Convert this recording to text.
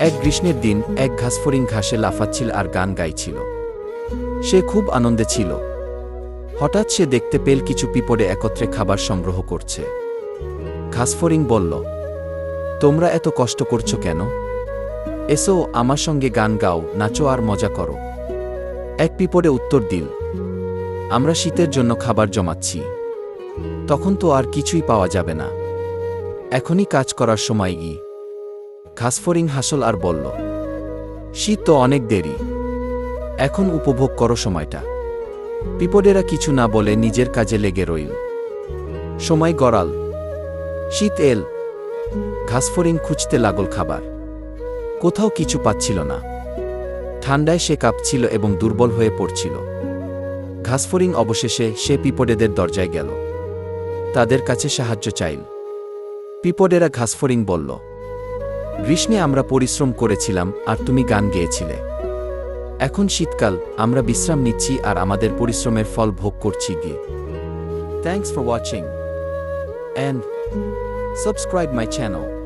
এক গ্রীষ্মের দিন এক ঘাসফড়িং ঘাসে লাফাচ্ছিল আর গান গাইছিল। সে খুব আনন্দে ছিল। হঠাৎ সে দেখতে পেল কিছু পিপড়ে একত্রে খাবার সংগ্রহ করছে। ঘাসফড়িং বলল, তোমরা এত কষ্ট করছ কেন? এসো আমার সঙ্গে গান গাও, নাচো আর মজা করো। এক পিপড়ে উত্তর দিল, আমরা শীতের জন্য খাবার জমাচ্ছি। তখন তো আর কিছুই পাওয়া যাবে না। এখনই কাজ করার সময় ই। ঘাসফড়িং হাসল আর বলল, শীত তো অনেক দেরি। এখন উপভোগ করো সময়টা। পিপড়েরা কিছু না বলে নিজের কাজে লেগে রইল। সময় গড়াল। শীত এল। ঘাসফড়িং খুঁজতে লাগল খাবার। কোথাও কিছু পাচ্ছিল না। ঠান্ডায় সে কাঁপছিল এবং দুর্বল হয়ে পড়ছিল। ঘাসফড়িং অবশেষে সে পিপড়েদের দরজায় গেল। তাদের কাছে সাহায্য চাইল। পিপড়েরা ঘাসফড়িং বলল গ্রীষ্মে আমরা পরিশ্রম করেছিলাম আর তুমি গান গেয়েছিলে। এখন শীতকাল, আমরা বিশ্রাম নিচ্ছি আর আমাদের পরিশ্রমের ফল ভোগ করছি গিয়ে। Thanks for watching and subscribe my channel